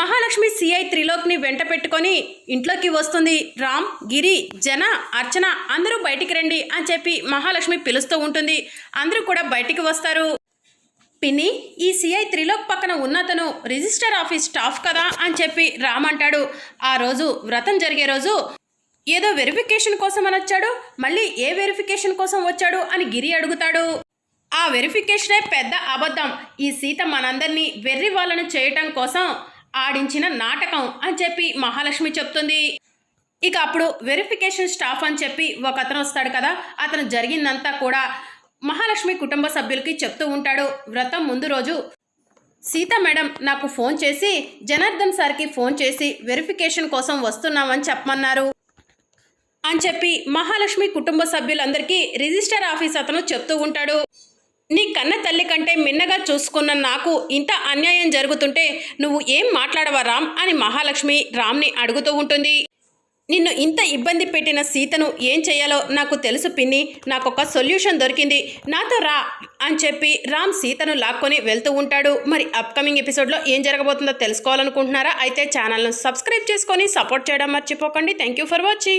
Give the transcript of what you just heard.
Mahalakshmi CI త్రిలోక్ని వెంట పెట్టుకొని ఇంట్లోకి వస్తుంది. రామ్ గిరి జన అర్చన అందరూ బయటికి రండి అని చెప్పి మహాలక్ష్మి పిలుస్తూ ఉంటుంది. అందరూ కూడా బయటికి వస్తారు. పిన్ని ఈ సిఐ త్రిలోక్ పక్కన ఉన్నతను రిజిస్టర్ ఆఫీస్ స్టాఫ్ కదా అని చెప్పి రామ్ అంటాడు. ఆ రోజు వ్రతం జరిగే రోజు ఏదో వెరిఫికేషన్ కోసం అని వచ్చాడు. మళ్ళీ ఏ వెరిఫికేషన్ కోసం వచ్చాడు అని గిరి అడుగుతాడు. ఆ వెరిఫికేషనే పెద్ద అబద్ధం. ఈ సీత మనందరినీ వెర్రి వాళ్ళను చేయటం కోసం ఆడించిన నాటకం అని చెప్పి మహాలక్ష్మి చెప్తుంది. ఇక అప్పుడు వెరిఫికేషన్ స్టాఫ్ అని చెప్పి ఒక అతను వస్తాడు కదా. అతను జరిగిందంతా కూడా మహాలక్ష్మి కుటుంబ సభ్యులకి చెప్తూ ఉంటాడు. వ్రతం ముందు రోజు సీత మేడం నాకు ఫోన్ చేసి జనార్దన్ సార్కి ఫోన్ చేసి వెరిఫికేషన్ కోసం వస్తున్నామని చెప్పమన్నారు. అని చెప్పి మహాలక్ష్మి కుటుంబ సభ్యులందరికీ రిజిస్టర్ ఆఫీస్ అతను చెప్తూ ఉంటాడు. నీ కన్న తల్లి కంటే మిన్నగా చూసుకున్న నాకు ఇంత అన్యాయం జరుగుతుంటే నువ్వు ఏం మాట్లాడవా రామ్? అని మహాలక్ష్మి రామ్ని అడుగుతూ ఉంటుంది. నిన్ను ఇంత ఇబ్బంది పెట్టిన సీతను ఏం చేయాలో నాకు తెలుసు పిన్ని. నాకు ఒక సొల్యూషన్ దొరికింది. నాతో రా అని చెప్పి రామ్ సీతను లాక్కొని వెళ్తూ ఉంటాడు. మరి అప్కమింగ్ ఎపిసోడ్లో ఏం జరగబోతుందో తెలుసుకోవాలనుకుంటున్నారా? అయితే ఛానల్ను సబ్స్క్రైబ్ చేసుకొని సపోర్ట్ చేయడం మర్చిపోకండి. Thank you for watching